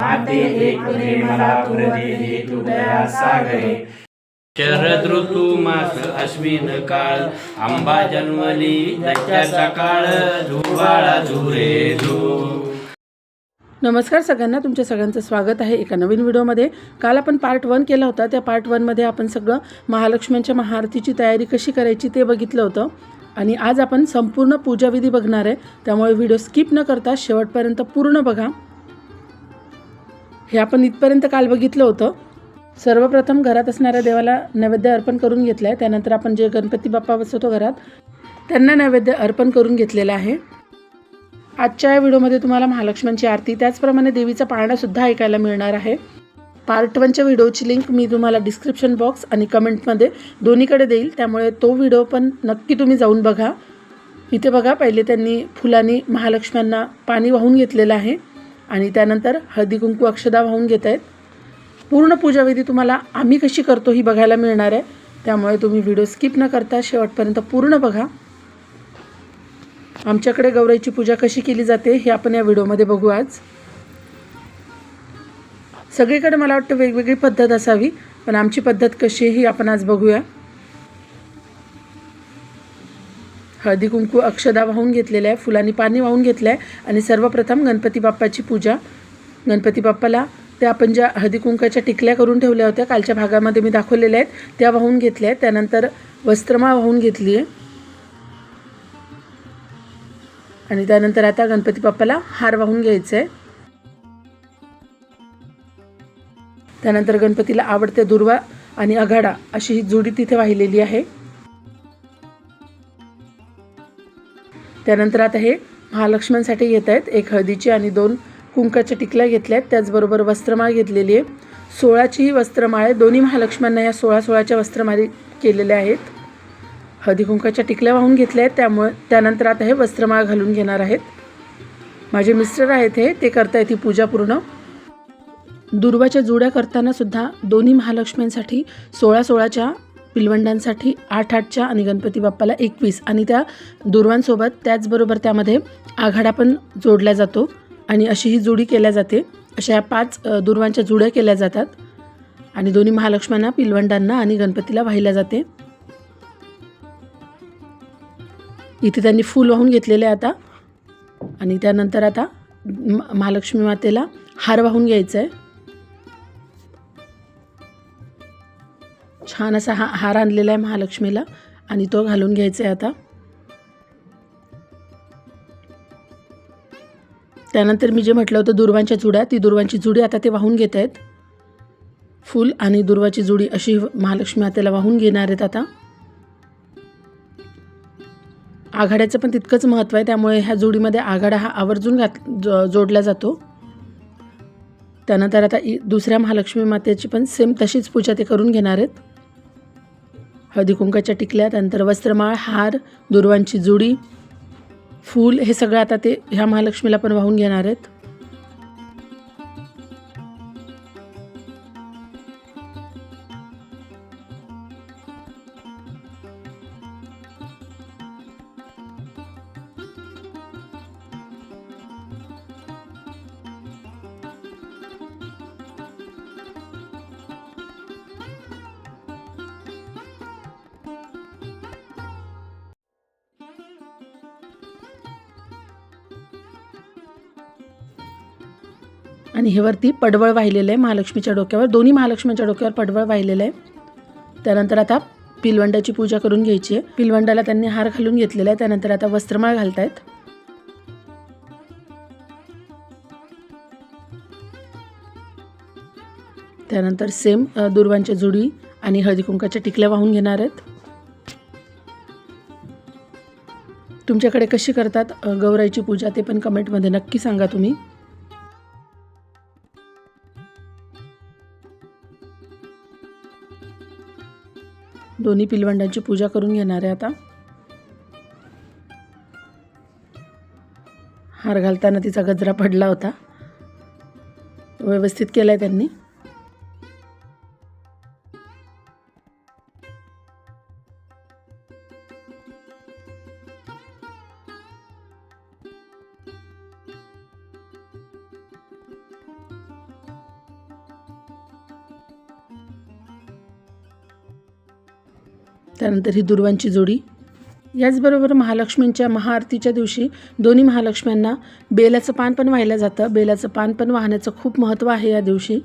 माते एक मला प्रदेवी तुदया सागरे शरद ऋतू मास अश्विन काळ आंबा जन्मली दत्याचा काळ झुबाळा झुरे झू नमस्कार सगळ्यांना तुमच्या सगळ्यांचं स्वागत आहे एका नवीन व्हिडिओमध्ये. काल आपण पार्ट वन केला होता. त्या पार्ट वनमध्ये आपण सगळं महालक्ष्म्यांच्या महाआरतीची तयारी कशी करायची ते बघितलं होतं. आणि आज आपण संपूर्ण पूजाविधी बघणार आहे. त्यामुळे व्हिडिओ स्किप न करता शेवटपर्यंत पूर्ण बघा. हे आपण इथपर्यंत काल बघितलं होतं. सर्वप्रथम घरात असणाऱ्या देवाला नैवेद्य अर्पण करून घेतलं आहे त्यानंतर आपण जे गणपती बाप्पा बसवतो घरात त्यांना नैवेद्य अर्पण करून घेतलेलं आहे. आजच्या या व्हिडिओमध्ये तुम्हाला महालक्ष्मीची आरती त्याचप्रमाणे देवीचा पाळणासुद्धा ऐकायला मिळणार आहे. पार्ट वनच्या व्हिडिओची लिंक मी तुम्हाला डिस्क्रिप्शन बॉक्स आणि कमेंटमध्ये दोन्हीकडे देईल. त्यामुळे तो व्हिडिओ पण नक्की तुम्ही जाऊन बघा. इथे बघा पहिले त्यांनी फुलांनी महालक्ष्म्यांना पाणी वाहून घेतलेलं आहे. आणि त्यानंतर हळदी कुंकू अक्षदा वाहून घेत आहेत. पूर्ण पूजाविधी तुम्हाला आम्ही कशी करतो ही बघायला मिळणार आहे. त्यामुळे तुम्ही व्हिडिओ स्किप न करता शेवटपर्यंत पूर्ण बघा. आमच्याकडे गौराईची पूजा कशी केली जाते हे आपण या व्हिडिओमध्ये बघू आज. सगळीकडे मला वाटतं वेगवेगळी पद्धत असावी पण आमची पद्धत कशी आहे ही आपण आज बघूया. हळदी कुंकू अक्षदा वाहून घेतलेल्या आहे फुलांनी पाणी वाहून घेतलं आहे आणि सर्वप्रथम गणपती बाप्पाची पूजा. गणपती बाप्पाला त्या आपण ज्या हळदी कुंकाच्या टिकल्या करून ठेवल्या होत्या कालच्या भागामध्ये मी दाखवलेल्या आहेत त्या वाहून घेतल्या आहेत. त्यानंतर वस्त्रमाळ वाहून घेतली आहे. आणि त्यानंतर आता गणपती बाप्पाला हार वाहून घ्यायचं आहे त्यानंतर गणपतीला आवडते दुर्वा आणि अघाडा अशी ही जोडी तिथे वाहिलेली आहे. त्यानंतर आता हे महालक्ष्म्यांसाठी घेत आहेत एक हळदीची आणि दोन कुंकाच्या टिकल्या घेतल्या आहेत त्याचबरोबर वस्त्रमाळ घेतलेली आहे. सोळाचीही वस्त्रमाळ आहे. दोन्ही महालक्ष्म्यांना या सोळा सोळाच्या वस्त्रमाळी केलेल्या आहेत. हळदी कुंकाच्या टिकल्या वाहून घेतल्या आहेत त्यामुळे त्यानंतर आता हे वस्त्रमाळ घालून घेणार आहेत. माझे मिस्टर आहेत हे. ते करता येते पूजा पूर्ण. दुर्वाच्या जुड्या करताना सुद्धा दोन्ही महालक्ष्म्यांसाठी सोळा सोळाच्या पिलवंडांसाठी आठ आठच्या आणि गणपती बाप्पाला एकवीस. आणि त्या दुर्वांसोबत त्याचबरोबर त्यामध्ये आघाडा पण जोडला जातो आणि अशी ही जुडी केल्या जाते. अशा या पाच दुर्वांच्या जुड्या केल्या जातात. आणि दोन्ही महालक्ष्म्यांना पिलवंडांना आणि गणपतीला वाहिल्या जाते. इथे त्यांनी फूल वाहून घेतलेले आहे आता. आणि त्यानंतर आता म- महालक्ष्मी मातेला हार वाहून घ्यायचा आहे. छान असा हा हार आणलेला आहे महालक्ष्मीला. आणि तो घालून घ्यायचा आहे आता. त्यानंतर मी जे म्हटलं होतं दुर्वांच्या जुड्या ती दुर्वांची जुडी आता ते वाहून घेत आहेत. फूल आणि दुर्वाची जुडी अशी महालक्ष्मी मातेला वाहून घेणार आहेत आता. आघाड्याचं पण तितकंच महत्त्व आहे त्यामुळे ह्या जोडीमध्ये आघाडा हा आवर्जून घात जो जोडला जातो. त्यानंतर आता इ दुसऱ्या महालक्ष्मी मातेची पण सेम तशीच पूजा ते करून घेणार आहेत. हळदी कुंकाच्या टिकल्या त्यानंतर वस्त्रमाळ हार दुर्वांची जुडी फूल हे सगळं आता ते ह्या महालक्ष्मीला पण वाहून घेणार आहेत. हे वरती पडवळ वाहिलेलं आहे. महालक्ष्मीच्या डोक्यावर दोन्ही महालक्ष्मीच्या डोक्यावर पडवळ वाहिलेलं आहे. त्यानंतर आता पिलवंडाची पूजा करून घ्यायची आहे. पिलवंडाला त्यांनी हार घालून घेतलेला आहे. त्यानंतर आता वस्त्रमाळ घालतायत. त्यानंतर सेम दुर्वांच्या जुडी आणि हळदी कुंकाच्या टिकल्या वाहून घेणार आहेत. तुमच्याकडे कशी करतात गौराईची पूजा ते पण कमेंटमध्ये नक्की सांगा तुम्ही. दोन्ही पिलवंडांची पूजा करून घेणार आहे आता. हार घालताना तिचा गजरा पडला होता. व्यवस्थित केला आहे त्यांनी. त्यानंतर ही दुर्वांची जोडी. याचबरोबर महालक्ष्मींच्या महाआरतीच्या दिवशी दोन्ही महालक्ष्म्यांना बेलाचं पान पण वाहिलं जातं. बेलाचं पान पण वाहण्याचं खूप महत्त्व आहे या दिवशी.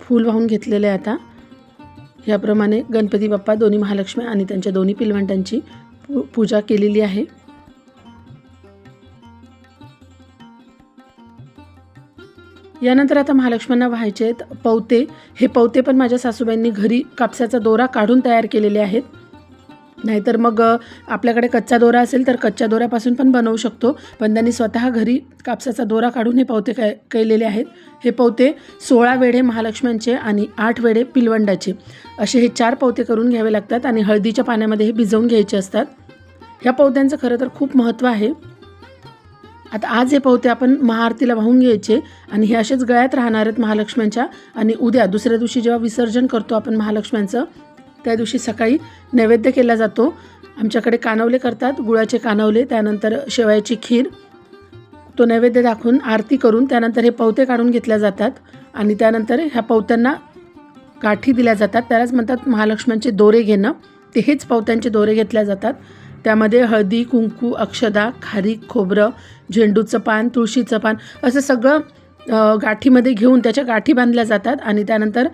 फूल वाहून घेतलेलं आहे आता. याप्रमाणे गणपती बाप्पा दोन्ही महालक्ष्मी आणि त्यांच्या दोन्ही पिलवंटांची पू पूजा केलेली आहे. यानंतर आता महालक्ष्म्यांना व्हायचे आहेत पवते. हे पवते पण माझ्या सासूबाईंनी घरी कापसाचा दोरा काढून तयार केलेले आहेत. नाहीतर मग आपल्याकडे कच्चा दोरा असेल तर कच्च्या दोऱ्यापासून पण बनवू शकतो. पण त्यांनी स्वतः घरी कापसाचा दोरा काढून हे पवते काय केलेले आहेत. हे पवते सोळा वेढे महालक्ष्म्यांचे आणि आठ वेढे पिलवंडाचे. असे हे चार पवते करून घ्यावे लागतात आणि हळदीच्या पाण्यामध्ये हे भिजवून घ्यायचे असतात. ह्या पवत्यांचं खरं तर खूप महत्त्व आहे. आता आज हे पवते आपण महाआरतीला वाहून घ्यायचे आणि हे असेच गळ्यात राहणार आहेत महालक्ष्म्यांच्या आणि उद्या दुसऱ्या दिवशी जेव्हा विसर्जन करतो आपण महालक्ष्म्यांचं त्या दिवशी सकाळी नैवेद्य केला जातो. आमच्याकडे कानवले करतात गुळाचे कानवले त्यानंतर शेवयाची खीर. तो नैवेद्य दाखवून आरती करून त्यानंतर हे पवते काढून घेतल्या जातात आणि त्यानंतर ह्या पवत्यांना गाठी दिल्या जातात. त्यालाच म्हणतात महालक्ष्म्यांचे दोरे घेणं. ते हेच पवत्यांचे दोरे घेतल्या जातात. त्यामध्ये हळदी कुंकू अक्षदा खारीक खोबरं झेंडूचं पान तुळशीचं पान असं सगळं गाठीमध्ये घेऊन त्याच्या गाठी बांधल्या जातात आणि त्यानंतर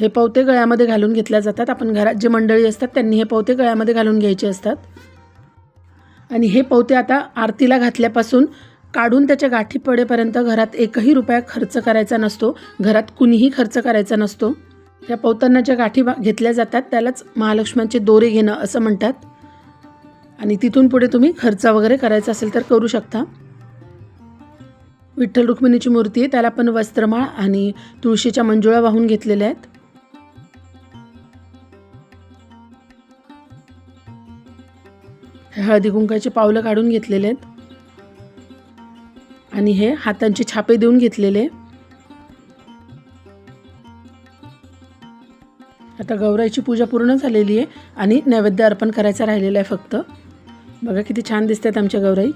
हे पवते गळ्यामध्ये घालून घेतल्या जातात. आपण घरात जे मंडळी असतात त्यांनी हे पवते गळ्यामध्ये घालून घ्यायचे असतात. आणि हे पवते आता आरतीला घातल्यापासून काढून त्याच्या गाठी पडेपर्यंत घरात एकही रुपया खर्च करायचा नसतो. घरात कुणीही खर्च करायचा नसतो. या पवतांना ज्या गाठी घेतल्या जातात त्यालाच महालक्ष्म्यांचे दोरे घेणं असं म्हणतात. आणि तिथून पुढे तुम्ही खर्च वगैरे करायचा असेल तर करू शकता. विठ्ठल रुक्मिणीची मूर्ती आहे त्याला पण वस्त्रमाळ आणि तुळशीच्या मंजुळा वाहून घेतलेल्या आहेत. हळदी कुंकाची पावलं काढून घेतलेले आहेत. आणि हे हातांचे छापे देऊन घेतलेले आता गौराईची पूजा पूर्ण झालेली आहे आणि नैवेद्य अर्पण करायचा राहिलेला आहे फक्त. बघा किती छान दिसतात आमच्या गौराई.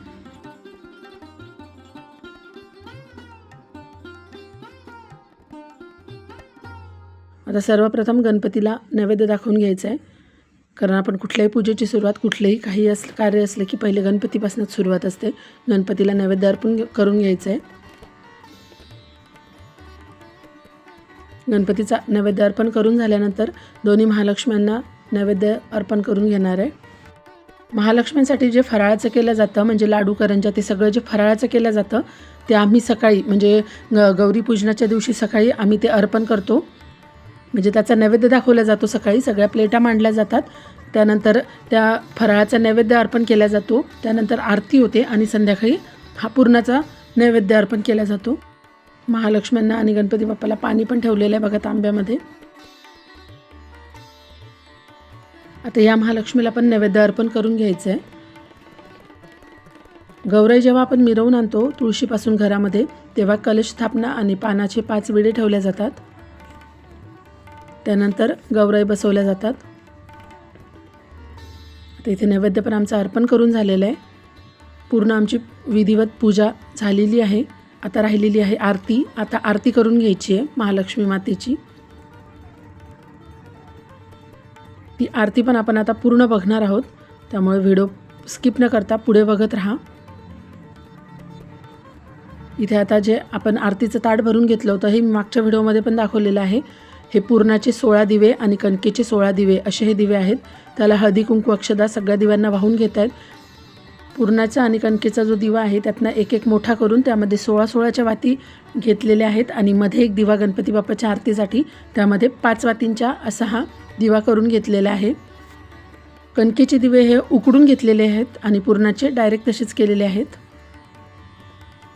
आता सर्वप्रथम गणपतीला नैवेद्य दाखवून घ्यायचं आहे. कारण आपण कुठल्याही पूजेची सुरुवात कुठलंही काही असलं कार्य असलं की पहिले गणपतीपासूनच सुरुवात असते. गणपतीला नैवेद्य अर्पण करून घ्यायचं आहे गणपतीचा नैवेद्य अर्पण करून झाल्यानंतर दोन्ही महालक्ष्म्यांना नैवेद्य अर्पण करून घेणार आहे. महालक्ष्म्यांसाठी जे फराळाचं केलं जातं म्हणजे लाडू करंजा ते सगळं जे फराळाचं केलं जातं ते आम्ही सकाळी म्हणजे ग गौरी पूजनाच्या दिवशी सकाळी आम्ही ते अर्पण करतो. म्हणजे त्याचा नैवेद्य दाखवला जातो सकाळी सगळ्या प्लेटा मांडल्या जातात. त्यानंतर त्या फराळाचा नैवेद्य अर्पण केला जातो. त्यानंतर आरती होते आणि संध्याकाळी हा पूर्णाचा नैवेद्य अर्पण केला जातो. महालक्ष्म्यांना आणि गणपती बाप्पाला पाणी पण ठेवलेलं आहे बघा तांब्यामध्ये. आता या महालक्ष्मीला पण नैवेद्य अर्पण करून घ्यायचं आहे गौराई जेव्हा आपण मिरवून आणतो तुळशीपासून घरामध्ये तेव्हा कलश स्थापना आणि पानाचे पाच विडे ठेवल्या जातात. त्यानंतर गौराई बसवल्या जातात. तिथे इथे नैवेद्य पण आमचं अर्पण करून झालेलं आहे. पूर्ण आमची विधिवत पूजा झालेली आहे. आता राहिलेली आहे आरती. आता आरती करून घ्यायची आहे महालक्ष्मी मातेची. ती आरती पण आपण आता पूर्ण बघणार आहोत. त्यामुळे व्हिडिओ स्किप न करता पुढे बघत राहा. इथे आता जे आपण आरतीचं ताट भरून घेतलं होतं हे मागच्या व्हिडिओमध्ये पण दाखवलेलं आहे. हे पूर्णाचे सोळा दिवे आणि कणकेचे सोळा दिवे असे हे दिवे आहेत. त्याला हळदी कुंकू अक्षदा सगळ्या दिव्यांना वाहून घेत आहेत. पूर्णाचा आणि कणकेचा जो दिवा आहे त्यातनं एक एक मोठा करून त्यामध्ये सोळा सोळाच्या वाती घेतलेल्या आहेत आणि मध्ये एक दिवा गणपती बाप्पाच्या आरतीसाठी त्यामध्ये पाच वातींच्या असा हा दिवा करून घेतलेला आहे. कणकेचे दिवे हे उकडून घेतलेले आहेत आणि पूर्णाचे डायरेक्ट तसेच केलेले आहेत.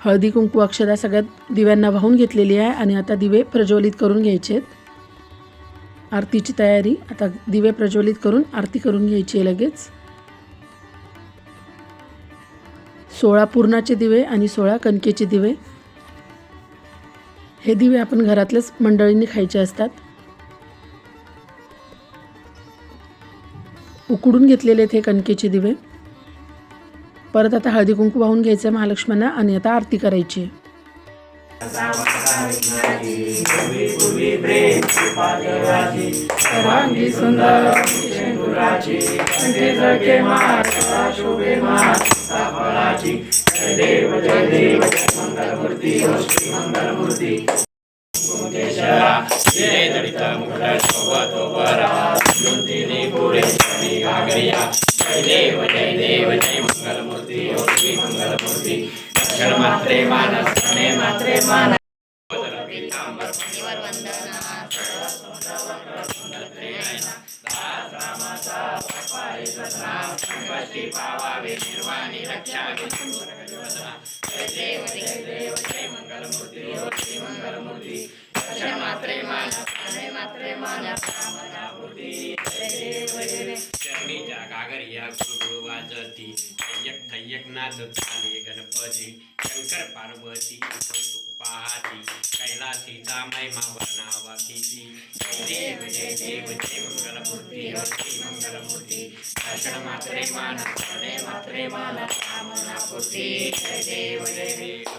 हळदी कुंकू अक्षदा सगळ्यात दिव्यांना वाहून घेतलेली आहे आणि आता दिवे प्रज्वलित करून घ्यायचे आहेत. आरतीची तयारी. आता दिवे प्रज्वलित करून आरती करून घ्यायची आहे लगेच. सोळा पूर्णाचे दिवे आणि सोळा कणकेचे दिवे. हे दिवे आपण घरातल्याच मंडळींनी खायचे असतात. उकडून घेतलेले आहेत हे कणकेचे दिवे. परत आता हळदी कुंकू वाहून घ्यायचं आहे महालक्ष्मींना आणि आता आरती करायची आहे. सर्वांगी सुंदर सिंदुराची कंठी झळके माळ शोभे माळ फळाची जय देव जय देव मंगलमूर्ती श्री मंगलमूर्ती कुंकेश्वरा जय दलित मुकुट शोभतो बरा दोन्ही पुरे शनी गागरिया जय जय देव प्रणय मात्रे मान मात्रे मात्रे चरणीच्या गागरिया गुळगुळ वाजती थय्यक थय्यक गणपती शंकर पार्वती कौतुक पाहाती कैलासीचा महिमा वर्णावा किती जय देव जय देव जय मंगलमूर्ती ओ श्री मंगलमूर्ती दर्शन मात्रे मान प्रणय मात्रे मान कामनापूर्ती जय देव जय देव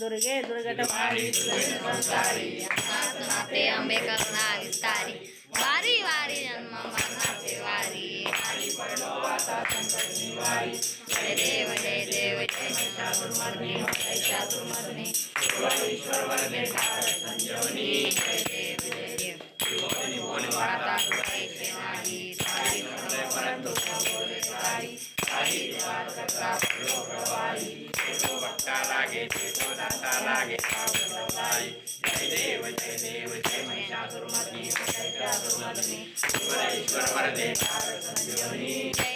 दुर्गे दुर्गट वारी दुर्गे संसारी नाते अंबे करुणा विस्तारी वारी वारी जन्म मरणाचे वारी जय देव जय देव जय महिषासुरमर्दिनी महिषासुरमर्दिनी ईश्वर संजीवनी जय देव जय देव आता तुझे नाही सारी परंतु बोले सारी सारी करता प्रवाही भक्ता लागे तो दाता लागे जय देव जय देव जय महिषासुरमर्दिनी वरदे जय जय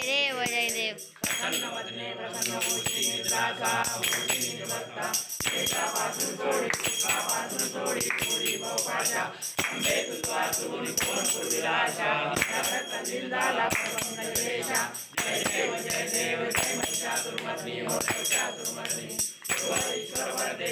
जय देव जय महिषासुरमर्दिनी हो महिषासुरमर्दिनी ईश्वर वरदे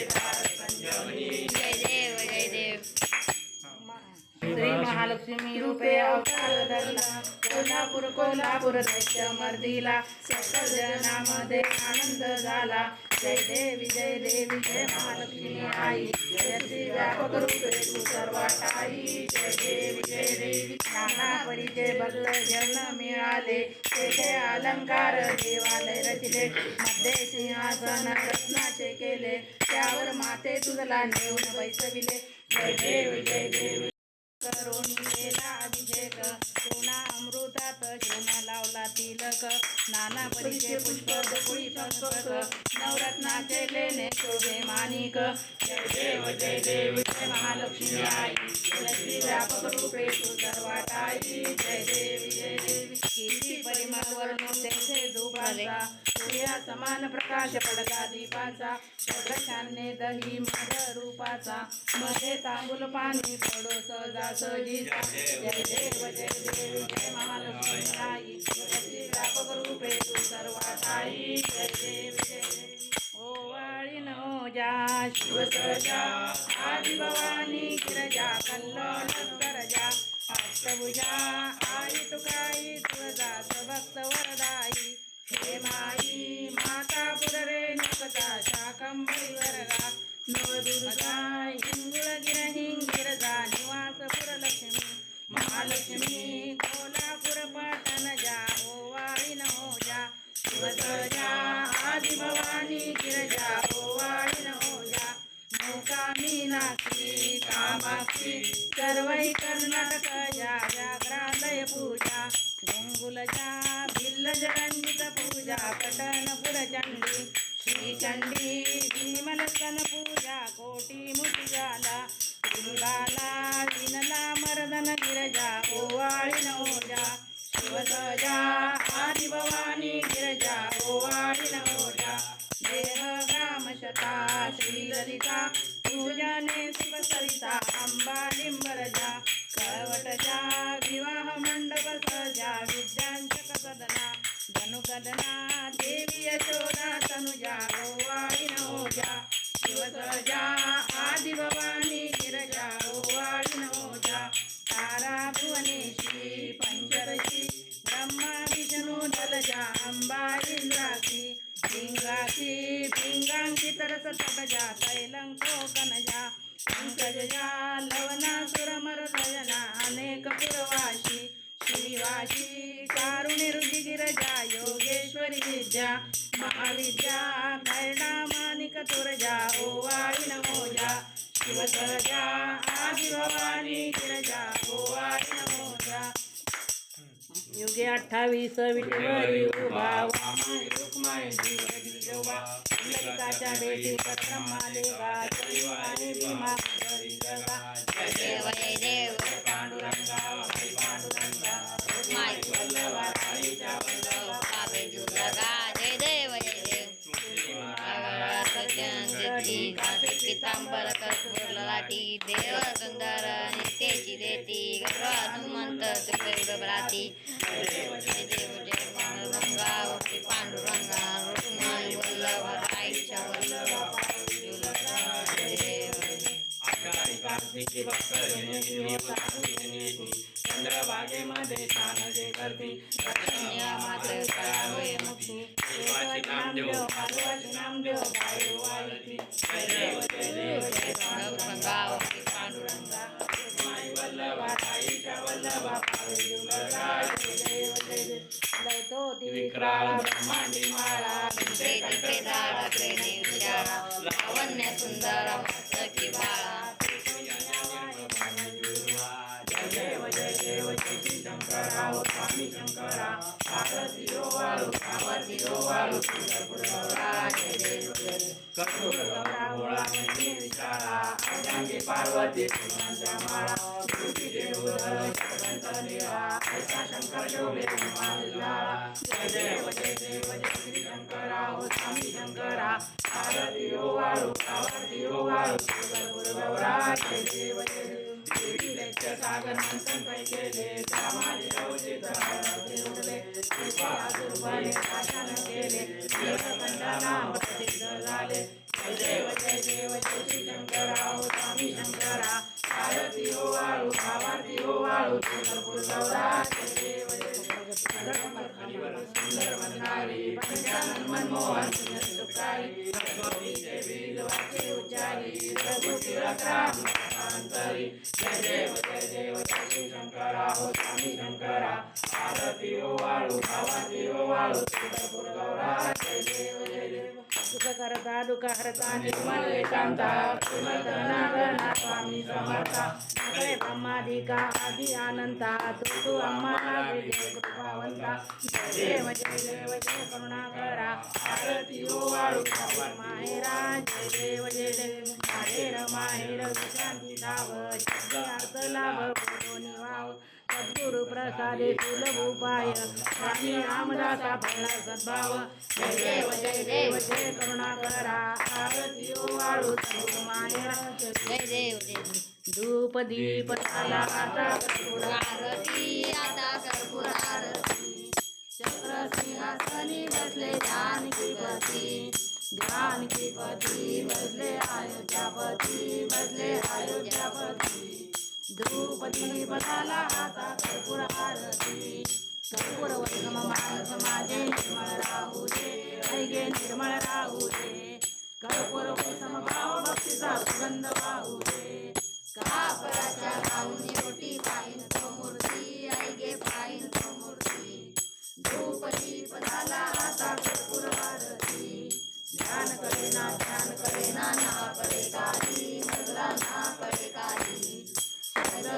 श्री महालक्ष्मी रूपे अवतार धरला कोल्हापूर कोल्हापूर दैत्य मर्दीला सकल आनंद झाला. जय देवी जय देवी जय महालक्ष्मी आई. जय श्री व्यापक रूपे तू सर्वाटाई. जय देवी जय देवी नाना परीचे भक्त जन मिळाले. तेथे अलंकार देवालय रचले. मध्ये सिंहासन रत्नाचे केले. त्यावर माते तुझला नेऊन बैसविले. जय देवी जय देवी. नाना परीचे पुष्प गोळी संस्कृत नवरत्नाचे लेणे शोभे मानिक जय देव जय देव जय महालक्ष्मी आई. लक्ष्मी व्यापक रूपे तू सर्वाटाई जय जय देवी. तेथे सूर्या समान प्रकाश पडला दीपाचा प्रकाशाने दही मध रूपाचा मध्ये तांबूल पाणी पडो सजा सजी जय देव जय देव जय महालक्ष्मी व्यापक रूपे तू सर्वाताई जय देव जय ओवाळी नो जा शिव सजा आदि भवानी गिरजा कल्लोल करजा अष्टभुजा आई तुकाई तुळजा भक्त वरदाई हे माई जीवजीजोबा ललिताच्या भेटी पत्रम्मा देवा भक्कर जयंती व कार्तिकी छान जे करती कन्यामात करावे मुक्ती देवाचे नामदेव पार्वती नामदेव बाई वाळती जय देव जय देव जय पांडुरंगा पांडुरंगा वल्लभा ताईच्या वल्लभा पार्वती जय देव जय देव लयतो ती विक्राळ ब्रह्मांडी माळा पार्वती फुलांच्या माळा तुझी देवधर सर्वंत देवा ऐसा शंकर शोभे माला शंकरा ओ स्वामी शंकरा पार्वती ओ वाळू पार्वती ओ वाळू देव सागर मंथन पै केले कामाले अवचित हरवते उडले कृपासुरपणे शासन केले देवकंठा करता दुःख स्वामी समर्था ब्रह्मादिका आदि अनंता तू तू विजय कृपावंता। देव जय देव जय करुणाकरा। ओ वाळू माहेरा जय देव जय देव माहेर माहेर विश्रांती अर्थ लाभ बोलो सद्गुरु सुलभ उपाय स्वामी रामदासा फळा सद्भाव। जय देव जय देव जय करुणाकरा। आरती ओ वाळू जय देव जय धूप दीप झाला आता कर्पूर आरती आता कर्पूर आरती। चक्र सिंहासनी बसले जानकीपती जानकीपती बसले अयोध्यापती बसले अयोध्यापती धूप दीप झाला आता कर्पूर आरती कर्पूर वैगम मानस माझे निर्मळ राहू दे ऐगे निर्मळ राहू दे कर्पूर समभाव भक्तीचा सुगंध वाहू दे कापराच्या लावणी रोटी पाहिन तो मूर्ती. ऐगे पाहिन तो मूर्ती. धूप दीप झाला आता कर्पूर आरती ध्यान करेना ध्यान करेना ना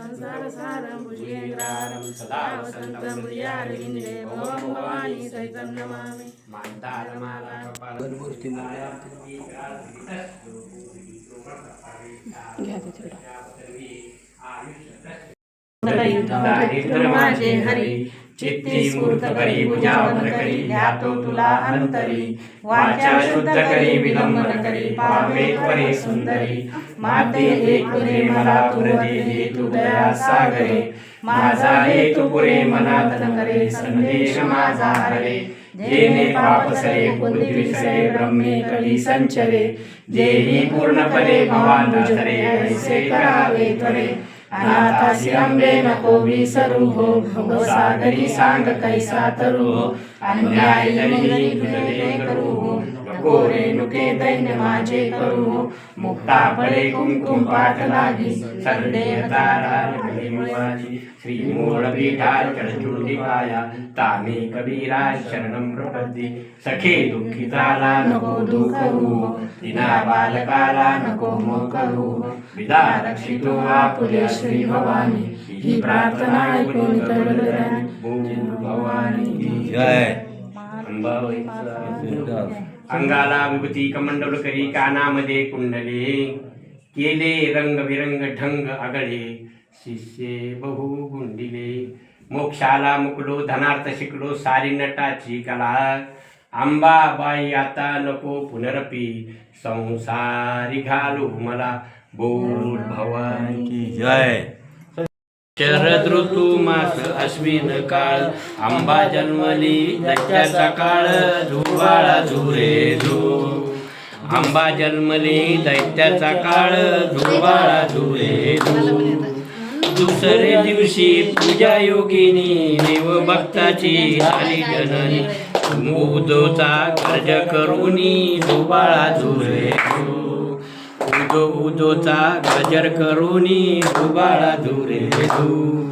धूप दीप झाला आता कर्पूर आरती आता कर्पूर आरती चक्र सिंहासनी बसले शांतीपती कर्पूर गौरम करुणावतारम संसार सारम भुजगेंद्रारम सदा वसंतम भुजारविंदे भवम भवानी सहितं नमामि दारिद्र माझे हरी चित्ती स्फूर्त करी पूजावन करी ध्यातो तुला अंतरी वाचा शुद्ध करी विलंबन करी पावे त्वरे सुंदरी. माते एक तुरे मला तुर दिली तू दया सागरे. माझा हेतू पुरे मनात न करे संदेश माझा हरे. जेने पापसरे कुलद्विषये ब्रह्मे कली संचरे. जेही पूर्णपणे भवान धरे ऐसे करावे त्वरे. अनाथासी अंबे नको विसरू हो भवसागरी सांग कैसा तरू हो अन्याय करू हो नको रेणुके दैन्य माझे करू. मुक्ता पडे कुंकुम पाठ लागी. सरडे तारा मुळाची श्री मूळ पीठार चढचुंडी पाया तामे कबीरा शरणम प्रपद्ये. सखे दुःखी झाला नको दुःख हो दिना बालकाला नको मोह करू. विदा रक्षितो आपुले श्री भवानी. ही प्रार्थना ऐकून भवानी. जय. अंबाबाईचा अंगाला विभूती कमंडल करी कानामध्ये कुंडले केले रंगबिरंग ढंग आगळे शिष्ये बहु गुंडिले. मोक्षाला मुकलो धनार्थ शिकलो सारी नटाची कला. आंबाबाई आता नको पुनरपी संसारी घालू मला बोल भवानी जय. शरद ऋतू मास अश्विन काळ आंबा जन्मली दैत्याचा काळ झुवाळा झुरे झू आंबा जन्मली दैत्याचा काळ झुवाळा झुरे झू दुसरे दिवशी पूजा योगिनी देव भक्ताची आली जननी. उदोचा गर्ज करुनी झुबाळा झुरे झू जो उजोचा गजर करुनी दुबाळा धुरे धू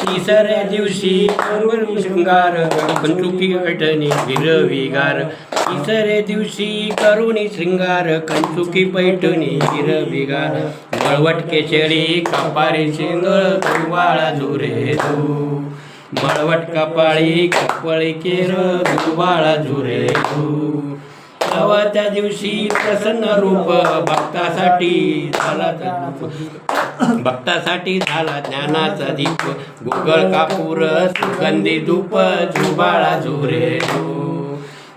तिसऱ्या दिवशी करुणी शृंगार कंचुकी पैठणी हिरविगार तिसऱ्या दिवशी करुणी शृंगार कंचुकी पैठणी हिरविगार बळवट केशरी कपारी शेंगळ दुबाळा धुरे धू बळवट कपाळी कपळी केर दुबाळा झुरे धू तेव्हा त्या दिवशी प्रसन्न रूप. भक्तासाठी झाला भक्तासाठी झाला ज्ञानाचा दीप. गुगळ कापूर सुगंधी धूप झुबाळा झुरे झू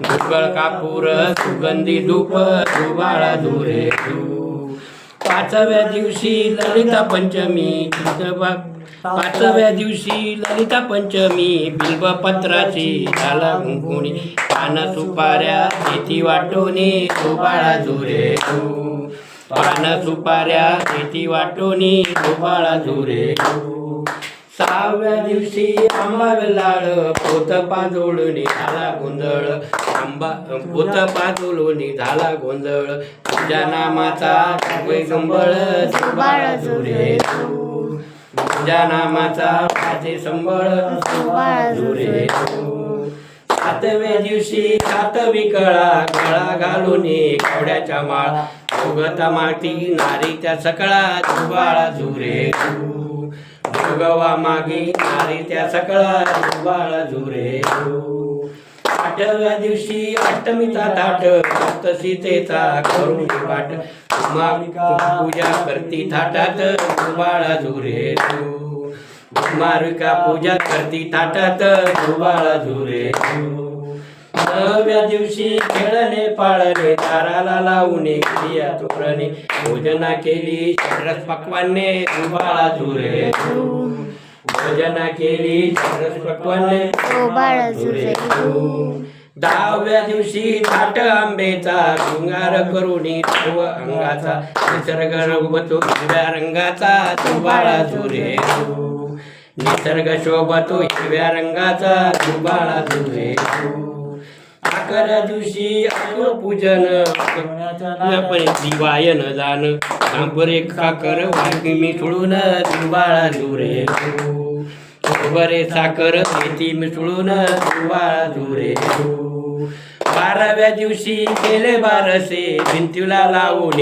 गुगळ कापूर सुगंधी धूप झुबाळा झुरे झू पाचव्या दिवशी ललिता पंचमी पाचव्या दिवशी ललिता पंचमी बिल्बपत्राची झाला गुंकुणी पान सुपाऱ्या शेती वाटोनी दुबाळा झुरे पान सुपाऱ्या शेती वाटोनी दुबाळा झुरे सहाव्या दिवशी आंबा लाळ पोत पाजोळणी झाला गोंधळ. आंबा पोत पाजोळणी झाला गोंधळ. तुझ्या नामाचा संबळ तुझ्या नामाचा माझे संबळ सातव्या दिवशी सातवी कळा कळा घालून कवड्याच्या माळा. भोगता माती नारीच्या सकळा दुबाळा झुरे भोगवा मागे नारी त्या सकळा दुबाळा झुरे आठव्या दिवशी अष्टमीचा थाट भक्त सीतेचा करून पाठ पूजा करती थाटात बाळा झुरे मारिका पूजा करती थाटात बाळा झुरे नव्या दिवशी खेळले पाळणे दाराला लावणे क्रिया तोरणे. भोजना केली रस पक्वाने दुबाळा झुरे भोजना केली रस पक्वाने झुरे दहाव्या दिवशी थाट आंबेचा शृंगार करुणी सर्व अंगाचा. निसर्ग रंगवतो हिरव्या रंगाचा दुबाळा झुरे निसर्ग शोभतो हिरव्या रंगाचा दुबाळा झुरे अकरा दिवशी अकुळ पूजन पण दिवायन जाण सांबरे काकर वाकी मिसळून दुबाळा झुरे बरे साखर शेती मिसळून दुबाळा झुरे बाराव्या दिवशी केले बारसे भिंतीला लावून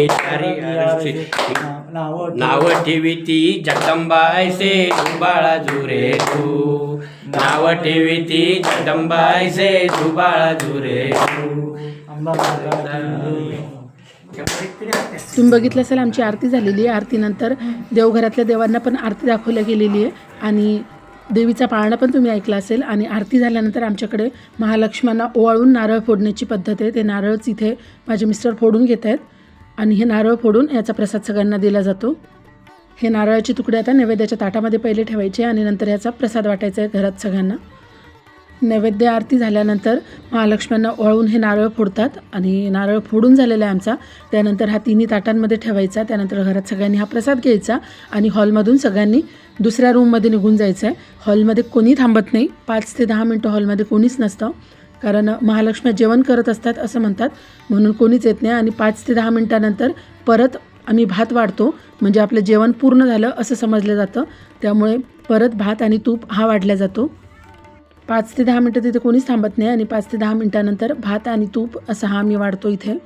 नाव ठेवी ती जगदंबायसे दुबाळा झुरे तू. नाव ठेवी ती जगदंबायसे दुबाळा झुरे तुम्ही बघितलं असेल आमची आरती झालेली आहे. आरतीनंतर देवघरातल्या देवांना पण आरती दाखवल्या गेलेली आहे. आणि देवीचा पाळणा पण तुम्ही ऐकला असेल आणि आरती झाल्यानंतर आमच्याकडे महालक्ष्म्यांना ओवाळून नारळ फोडण्याची पद्धत आहे. ते नारळच इथे माझे मिस्टर फोडून घेत आहेत. आणि हे नारळ फोडून याचा प्रसाद सगळ्यांना दिला जातो. हे नारळाचे तुकडे आता नैवेद्याच्या ताटामध्ये पहिले ठेवायचे आणि नंतर याचा प्रसाद वाटायचा आहे घरात सगळ्यांना. नैवेद्य आरती झाल्यानंतर महालक्ष्म्यांना ओळून हे नारळ फोडतात आणि नारळ फोडून झालेला आहे आमचा. त्यानंतर हा तिन्ही ताटांमध्ये ठेवायचा. त्यानंतर घरात सगळ्यांनी हा प्रसाद घ्यायचा आणि हॉलमधून सगळ्यांनी दुसऱ्या रूममध्ये निघून जायचं आहे हॉलमध्ये कोणी थांबत नाही. पाच ते दहा मिनटं हॉलमध्ये कोणीच नसतं. कारण महालक्ष्म्या जेवण करत असतात असं म्हणतात. म्हणून कोणीच येत नाही आणि पाच ते दहा मिनटानंतर परत आम्ही भात वाढतो. म्हणजे आपलं जेवण पूर्ण झालं असं समजलं जातं. त्यामुळे परत भात आणि तूप हा वाढला जातो. पाच ते दहा मिनटं तिथे कोणीच थांबत नाही आणि पाच ते दहा मिनटानंतर भात आणि तूप असा हा मी वाढतो इथे.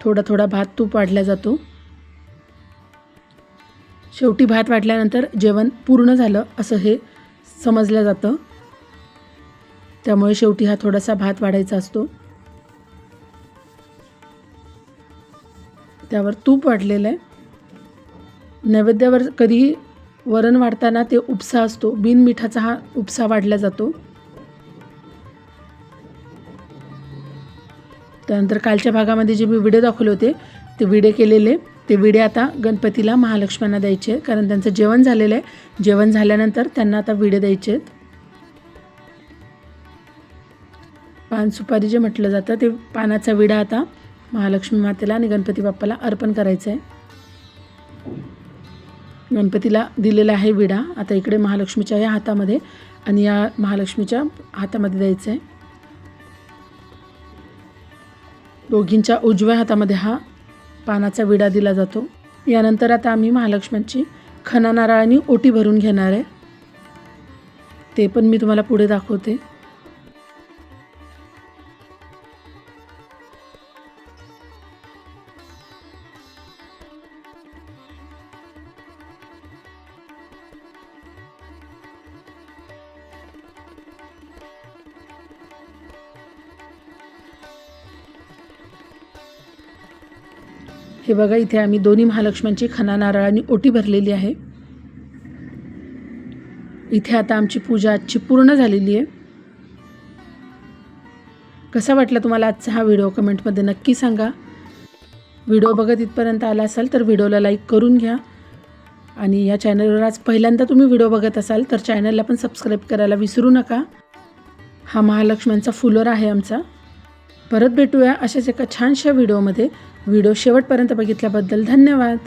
थोडा थोडा भात तूप वाढला जातो. शेवटी भात वाढल्यानंतर जेवण पूर्ण झालं असं हे समजलं जातं. त्यामुळे शेवटी हा थोडासा भात वाढायचा असतो. त्यावर तूप वाढलेलं आहे. नैवेद्यावर कधीही वरण वाढताना ते उपसा असतो. बिनमिठाचा हा उपसा वाढला जातो. त्यानंतर कालच्या भागामध्ये जे मी विडे दाखवले होते ते विडे केलेले. ते विडे आता गणपतीला महालक्ष्म्यांना द्यायचे आहेत. कारण त्यांचं जेवण झालेलं आहे. जेवण झाल्यानंतर त्यांना आता विडे द्यायचे आहेत. पान सुपारी जे म्हटलं जातं ते पानाचा विडा आता महालक्ष्मी मातेला आणि गणपती बाप्पाला अर्पण करायचं आहे गणपतीला दिलेला आहे विडा. आता इकडे महालक्ष्मीच्या या हातामध्ये आणि या महालक्ष्मीच्या हातामध्ये द्यायचं आहे दोघींच्या उजव्या हातामध्ये हा पानाचा विडा दिला जातो. यानंतर आता आम्ही महालक्ष्म्यांची खना नारळाने ओटी भरून घेणार आहे. ते पण मी तुम्हाला पुढे दाखवते. हे बघा इथे आम्ही दोन्ही महालक्ष्म्यांची खना नारळाने ओटी भरलेली आहे. इथे आता आमची पूजा आजची पूर्ण झालेली आहे. कसा वाटला तुम्हाला आजचा हा व्हिडिओ? कमेंटमध्ये नक्की सांगा. व्हिडिओ बघत इथपर्यंत आला असाल तर व्हिडिओला लाईक करून घ्या. आणि या चॅनलवर आज पहिल्यांदा तुम्ही व्हिडिओ बघत असाल तर चॅनलला पण सबस्क्राईब करायला विसरू नका. हा महालक्ष्म्यांचा फुलर आहे आमचा. परत भेटूया अशाच एका छानशा व्हिडिओमध्ये. व्हिडिओ शेवटपर्यंत बघितल्याबद्दल धन्यवाद.